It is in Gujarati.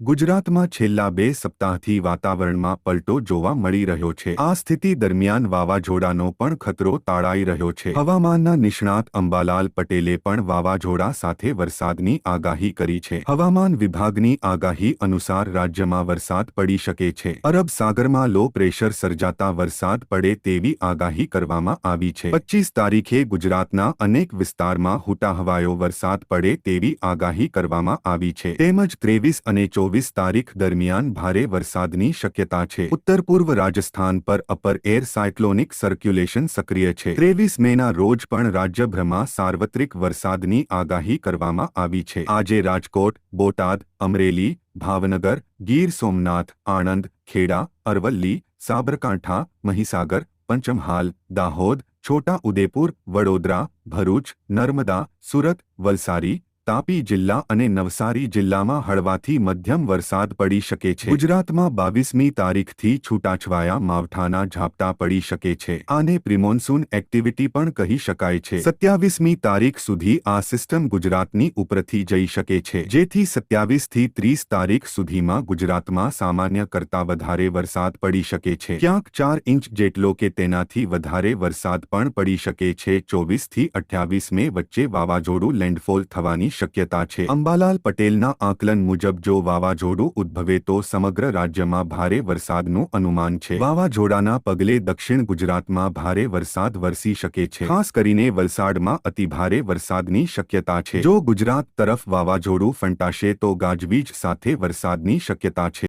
ગુજરાતમાં છેલ્લા બે સપ્તાહથી વાતાવરણમાં પલટો જોવા મળી રહ્યો છે. આ સ્થિતિ દરમિયાન વાવાઝોડાનો પણ ખતરો તાળાઈ રહ્યો છે. હવામાનના નિષ્ણાત અંબાલાલ પટેલે પણ વાવાઝોડા સાથે વરસાદની આગાહી કરી છે. હવામાન વિભાગની આગાહી અનુસાર રાજ્યમાં વરસાદ પડી શકે છે. અરબ સાગરમાં લો પ્રેશર સર્જાતા વરસાદ પડે તેવી આગાહી કરવામાં આવી છે. પચીસ તારીખે ગુજરાતના અનેક વિસ્તારમાં હુટાહવાયો વરસાદ પડે તેવી આગાહી કરવામાં આવી છે. તેમજ ત્રેવીસ અને ચોવીસ તારીખ દરમિયાન ભારે વરસાદની શક્યતા છે. ઉત્તર પૂર્વ રાજસ્થાન પર અપર એર સાયક્લોનિક સર્ક્યુલેશન સક્રિય છે. ત્રેવીસ મેના રોજ પણ રાજ્યભરમાં સાર્વત્રિક વરસાદની આગાહી કરવામાં આવી છે. આજે રાજકોટ, બોટાદ, અમરેલી, ભાવનગર, ગીર સોમનાથ, આણંદ, ખેડા, અરવલ્લી, સાબરકાંઠા, મહીસાગર, પંચમહાલ, દાહોદ છોટા ઉદેપુર વડોદરા, ભરૂચ, નર્મદા, સુરત, વલસાડી તાપી જિલ્લા અને નવસારી જિલ્લામાં હળવાથી મધ્યમ વરસાદ પડી શકે છે. ગુજરાતમાં બાવીસમી તારીખથી છૂટાછવાયા માવઠાના ઝાપટા પડી શકે છે. આને પ્રિમોન્સૂન એક્ટિવિટી પણ કહી શકાય છે. સત્યાવીસમી તારીખ સુધી આ સિસ્ટમ ગુજરાતની ઉપરથી જઈ શકે છે. જેથી સત્યાવીસથી ત્રીસ તારીખ સુધીમાં ગુજરાતમાં સામાન્ય કરતા વધારે વરસાદ પડી શકે છે. ક્યાંક ચાર ઇંચ જેટલો કે તેનાથી વધારે વરસાદ પણ પડી શકે છે. ચોવીસથી અઠ્યાવીસ મે વચ્ચે વાવાઝોડું લેન્ડફોલ થવાની શક્યતા છે. અંબાલાલ પટેલના આકલન મુજબ જો વાવાઝોડું ઉદ્ભવે તો સમગ્ર રાજ્યમાં ભારે વરસાદનું અનુમાન છે. વાવાઝોડાના પગલે દક્ષિણ ગુજરાતમાં ભારે વરસાદ વરસી શકે છે. ખાસ કરીને વલસાડમાં અતિભારે વરસાદની શક્યતા છે. જો ગુજરાત તરફ વાવાઝોડું ફંટાશે તો ગાજવીજ સાથે વરસાદની શક્યતા છે.